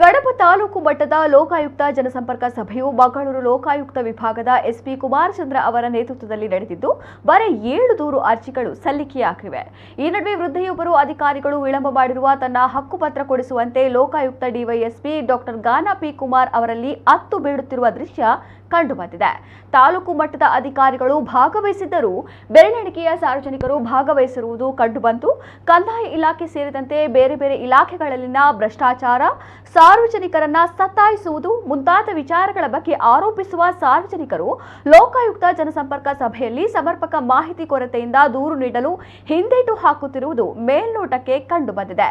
ಕಡಬ ತಾಲೂಕು ಮಟ್ಟದ ಲೋಕಾಯುಕ್ತ ಜನಸಂಪರ್ಕ ಸಭೆಯು ಮಂಗಳೂರು ಲೋಕಾಯುಕ್ತ ವಿಭಾಗದ ಎಸ್ಪಿ ಕುಮಾರಚಂದ್ರ ಅವರ ನೇತೃತ್ವದಲ್ಲಿ ನಡೆದಿದ್ದು, ಬರೀ ಏಳು ದೂರು ಅರ್ಜಿಗಳು ಸಲ್ಲಿಕೆಯಾಗಿವೆ. ಈ ನಡುವೆ ವೃದ್ಧೆಯೊಬ್ಬರು ಅಧಿಕಾರಿಗಳು ವಿಳಂಬ ಮಾಡಿರುವ ತನ್ನ ಹಕ್ಕುಪತ್ರ ಕೊಡಿಸುವಂತೆ Lokayukta DYSP doctor Gana P Kumar ಅವರಲ್ಲಿ ಅತ್ತು ಬೀಳುತ್ತಿರುವ ದೃಶ್ಯ ಕಂಡುಬಂದಿದೆ. ತಾಲೂಕು ಮಟ್ಟದ ಅಧಿಕಾರಿಗಳು ಭಾಗವಹಿಸಿದ್ದರೂ, ಬೆರಳೆಣಿಕೆಯ ಸಾರ್ವಜನಿಕರು ಭಾಗವಹಿಸಿರುವುದು ಕಂಡುಬಂತು. ಕಂದಾಯ ಇಲಾಖೆ ಸೇರಿದಂತೆ ಬೇರೆ ಬೇರೆ ಇಲಾಖೆಗಳಲ್ಲಿನ ಭ್ರಷ್ಟಾಚಾರ ಸಾರ್ವಜನಿಕರನ್ನ ಸತ್ತಾಯಿಸುವುದು ಮುಂತಾದ ವಿಚಾರಗಳ ಬಗ್ಗೆ ಆರೋಪಿಸುವ ಸಾರ್ವಜನಿಕರು ಲೋಕಾಯುಕ್ತ ಜನಸಂಪರ್ಕ ಸಭೆಯಲ್ಲಿ ಸಮರ್ಪಕ ಮಾಹಿತಿ ಕೊರತೆಯಿಂದ ದೂರು ನೀಡಲು ಹಿಂದೇಟು ಹಾಕುತ್ತಿರುವುದು ಮೇಲ್ನೋಟಕ್ಕೆ ಕಂಡುಬಂದಿದೆ.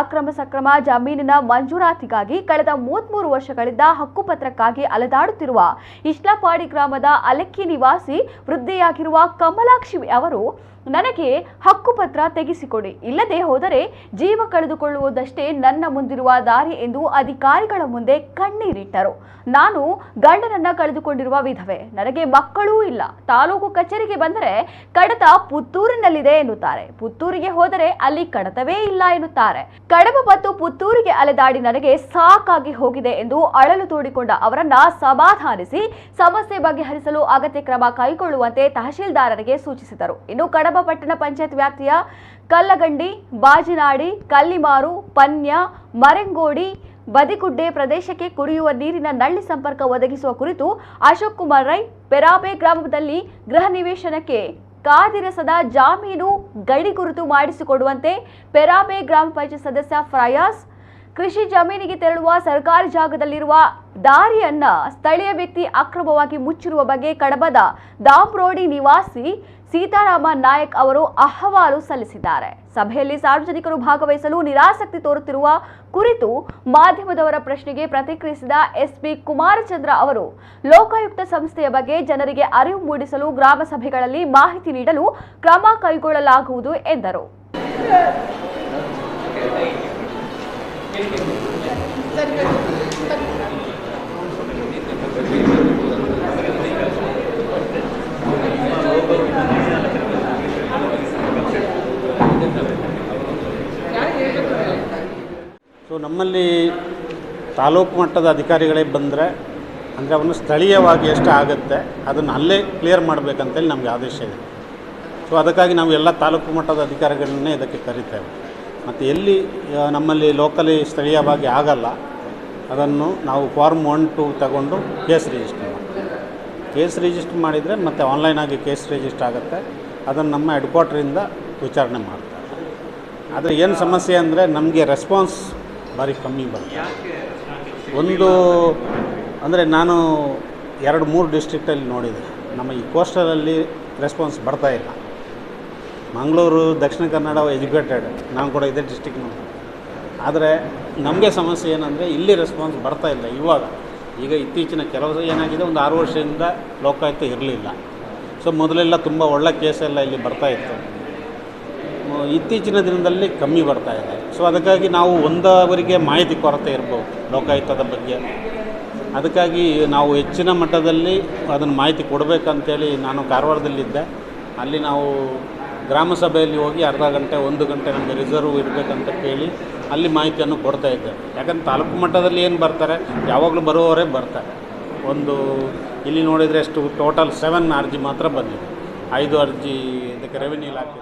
ಅಕ್ರಮ ಸಕ್ರಮ ಜಮೀನಿನ ಮಂಜೂರಾತಿಗಾಗಿ ಕಳೆದ ಮೂವತ್ಮೂರು ವರ್ಷಗಳಿಂದ ಹಕ್ಕುಪತ್ರಕ್ಕಾಗಿ ಅಲೆದಾಡುತ್ತಿರುವ ಇಸ್ಲಾಪಾಡಿ ಗ್ರಾಮದ ಅಲೆಕ್ಕಿ ನಿವಾಸಿ ವೃದ್ಧೆಯಾಗಿರುವ ಕಮಲಾಕ್ಷಿ ಅವರು, ನನಗೆ ಹಕ್ಕುಪತ್ರ ತೆಗೆಸಿಕೊಡಿ, ಇಲ್ಲದೆ ಹೋದರೆ ಜೀವ ಕಳೆದುಕೊಳ್ಳುವುದಷ್ಟೇ ನನ್ನ ಮುಂದಿರುವ ದಾರಿ ಎಂದು ಅಧಿಕಾರಿಗಳ ಮುಂದೆ ಕಣ್ಣೀರಿಟ್ಟರು. ನಾನು ಗಂಡನನ್ನ ಕಳೆದುಕೊಂಡಿರುವ ವಿಧವೆ. ನನಗೆ ಮಕ್ಕಳೂ ಇಲ್ಲ. ತಾಲೂಕು ಕಚೇರಿಗೆ ಬಂದರೆ ಕಡತ ಪುತ್ತೂರಿನಲ್ಲಿದೆ ಎನ್ನುತ್ತಾರೆ. ಪುತ್ತೂರಿಗೆ ಹೋದರೆ ಅಲ್ಲಿ ಕಡತವೇ ಇಲ್ಲ ಎನ್ನುತ್ತಾರೆ. ಕಡಬ ಮತ್ತು ಪುತ್ತೂರಿಗೆ ಅಲೆದಾಡಿ ನನಗೆ ಸಾಕಾಗಿ ಹೋಗಿದೆ ಎಂದು ಅಳಲು ತೋಡಿಕೊಂಡ ಅವರನ್ನ ಸಮಾಧಾನಿಸಿ, ಸಮಸ್ಯೆ ಬಗೆಹರಿಸಲು ಅಗತ್ಯ ಕ್ರಮ ಕೈಗೊಳ್ಳುವಂತೆ ತಹಶೀಲ್ದಾರರಿಗೆ ಸೂಚಿಸಿದರು. ಇನ್ನು ಕಡಬ ಪಟ್ಟಣ ಪಂಚಾಯತ್ ವ್ಯಾಪ್ತಿಯ ಕಲ್ಲಗಂಡಿ, ಬಾಜಿನಾಡಿ, ಕಲ್ಲಿಮಾರು, ಪನ್ಯ, ಮರೆಂಗೋಡಿ ಬದಿಗುಡ್ಡೆ ಪ್ರದೇಶಕ್ಕೆ ಕುಡಿಯುವ ನೀರಿನ ನಳ್ಳಿ ಸಂಪರ್ಕ ಒದಗಿಸುವ ಕುರಿತು ಅಶೋಕ್ ಕುಮಾರ್ ರೈ ಪೆರಾಬೆ ಗ್ರಾಮದಲ್ಲಿ ಗೃಹ ನಿವೇಶನಕ್ಕೆ ಕಾದಿರಸದ ಜಾಮೀನು ಗಡಿ ಗುರುತು ಮಾಡಿಸಿಕೊಡುವಂತೆ ಪೆರಾಬೆ ಗ್ರಾಮ ಪಂಚಾಯತ್ ಸದಸ್ಯ ಫಯಾಜ್ ಕೃಷಿ ಜಮೀನಿಗೆ ತೆರಳುವ ಸರ್ಕಾರಿ ಜಾಗದಲ್ಲಿರುವ ದಾರಿಯನ್ನ ಸ್ಥಳೀಯ ವ್ಯಕ್ತಿ ಅಕ್ರಮವಾಗಿ ಮುಚ್ಚಿರುವ ಬಗ್ಗೆ ಕಡಬದ ದಾಮ್ರೋಡಿ ನಿವಾಸಿ ಸೀತಾರಾಮ ನಾಯಕ್ ಅವರು ಅಹವಾಲು ಸಲ್ಲಿಸಿದ್ದಾರೆ. ಸಭೆಯಲ್ಲಿ ಸಾರ್ವಜನಿಕರು ಭಾಗವಹಿಸಲು ನಿರಾಸಕ್ತಿ ತೋರುತ್ತಿರುವ ಕುರಿತು ಮಾಧ್ಯಮದವರ ಪ್ರಶ್ನೆಗೆ ಪ್ರತಿಕ್ರಿಯಿಸಿದ ಎಸ್ಪಿ ಕುಮಾರಚಂದ್ರ ಅವರು, ಲೋಕಾಯುಕ್ತ ಸಂಸ್ಥೆಯ ಬಗ್ಗೆ ಜನರಿಗೆ ಅರಿವು ಮೂಡಿಸಲು ಗ್ರಾಮ ಸಭೆಗಳಲ್ಲಿ ಮಾಹಿತಿ ನೀಡಲು ಕ್ರಮ ಕೈಗೊಳ್ಳಲಾಗುವುದು ಎಂದರು. ಸೊ ನಮ್ಮಲ್ಲಿ ತಾಲೂಕು ಮಟ್ಟದ ಅಧಿಕಾರಿಗಳೇ ಬಂದರೆ ಅಂದರೆ ಅವನು ಸ್ಥಳೀಯವಾಗಿ ಎಷ್ಟು ಆಗುತ್ತೆ ಅದನ್ನು ಅಲ್ಲೇ ಕ್ಲಿಯರ್ ಮಾಡಬೇಕಂತೇಳಿ ನಮಗೆ ಆದೇಶ ಇದೆ. ಸೊ ಅದಕ್ಕಾಗಿ ನಾವು ಎಲ್ಲ ತಾಲೂಕು ಮಟ್ಟದ ಅಧಿಕಾರಿಗಳನ್ನೇ ಇದಕ್ಕೆ ಕರಿತೇವೆ. ಮತ್ತು ಎಲ್ಲಿ ನಮ್ಮಲ್ಲಿ ಲೋಕಲಿ ಸ್ಥಳೀಯವಾಗಿ ಆಗಲ್ಲ, ಅದನ್ನು ನಾವು ಫಾರ್ಮ್ ಒನ್ ಟು ತಗೊಂಡು ಕೇಸ್ ರಿಜಿಸ್ಟರ್ ಮಾಡ್ತೀವಿ. ಕೇಸ್ ರಿಜಿಸ್ಟರ್ ಮಾಡಿದರೆ ಮತ್ತು ಆನ್ಲೈನಾಗಿ ಕೇಸ್ ರಿಜಿಸ್ಟರ್ ಆಗುತ್ತೆ, ಅದನ್ನು ನಮ್ಮ ಹೆಡ್ ಕ್ವಾರ್ಟ್ರಿಂದ ವಿಚಾರಣೆ ಮಾಡ್ತಾರೆ. ಆದರೆ ಏನು ಸಮಸ್ಯೆ ಅಂದರೆ ನಮಗೆ ರೆಸ್ಪಾನ್ಸ್ ಭಾರಿ ಕಮ್ಮಿ ಬರುತ್ತೆ. ಒಂದು ಅಂದರೆ ನಾನು ಎರಡು ಮೂರು ಡಿಸ್ಟ್ರಿಕ್ಟಲ್ಲಿ ನೋಡಿದೆ. ನಮ್ಮ ಈ ಕೋಸ್ಟಲಲ್ಲಿ ರೆಸ್ಪಾನ್ಸ್ ಬರ್ತಾ ಇಲ್ಲ. ಮಂಗಳೂರು ದಕ್ಷಿಣ ಕನ್ನಡ ಎಜುಕೇಟೆಡ್ ನಾನು ಕೂಡ ಇದೇ ಡಿಸ್ಟಿಕ್ ಆದರೆ ನಮಗೆ ಸಮಸ್ಯೆ ಏನಂದರೆ ಇಲ್ಲಿ ರೆಸ್ಪಾನ್ಸ್ ಬರ್ತಾ ಇಲ್ಲ ಇವಾಗ. ಈಗ ಇತ್ತೀಚಿನ ಕೆಲವು ಏನಾಗಿದೆ ಒಂದು ಆರು ವರ್ಷದಿಂದ ಲೋಕಾಯುಕ್ತ ಇರಲಿಲ್ಲ. ಸೊ ಮೊದಲೆಲ್ಲ ತುಂಬ ಒಳ್ಳೆ ಕೇಸೆಲ್ಲ ಇಲ್ಲಿ ಬರ್ತಾ ಇತ್ತು. ಇತ್ತೀಚಿನ ದಿನದಲ್ಲಿ ಕಮ್ಮಿ ಬರ್ತಾ ಇದೆ. ಸೊ ಅದಕ್ಕಾಗಿ ನಾವು ಒಂದವರಿಗೆ ಮಾಹಿತಿ ಕೊರತೆ ಇರ್ಬೋದು ಲೋಕಾಯುಕ್ತದ ಬಗ್ಗೆ. ಅದಕ್ಕಾಗಿ ನಾವು ಹೆಚ್ಚಿನ ಮಟ್ಟದಲ್ಲಿ ಅದನ್ನು ಮಾಹಿತಿ ಕೊಡಬೇಕಂತೇಳಿ ನಾನು ಕಾರವಾರದಲ್ಲಿದ್ದೆ. ಅಲ್ಲಿ ನಾವು ಗ್ರಾಮ ಸಭೆಯಲ್ಲಿ ಹೋಗಿ ಅರ್ಧ ಗಂಟೆ, ಒಂದು ಗಂಟೆ ನಮಗೆ ರಿಸರ್ವ್ ಇರಬೇಕಂತ ಕೇಳಿ ಅಲ್ಲಿ ಮಾಹಿತಿಯನ್ನು ಕೊಡ್ತಾ ಇದ್ದೆ. ಯಾಕಂದ್ರೆ ತಾಲೂಕು ಮಟ್ಟದಲ್ಲಿ ಏನು ಬರ್ತಾರೆ, ಯಾವಾಗಲೂ ಬರುವವರೇ ಬರ್ತಾರೆ. ಒಂದು ಇಲ್ಲಿ ನೋಡಿದರೆ ಎಷ್ಟು ಟೋಟಲ್ ಸೆವೆನ್ ಅರ್ಜಿ ಮಾತ್ರ ಬಂದಿದೆ. ಐದು ಅರ್ಜಿ ಇದಕ್ಕೆ ರೆವಿನ್ಯೂ ಇಲಾಖೆ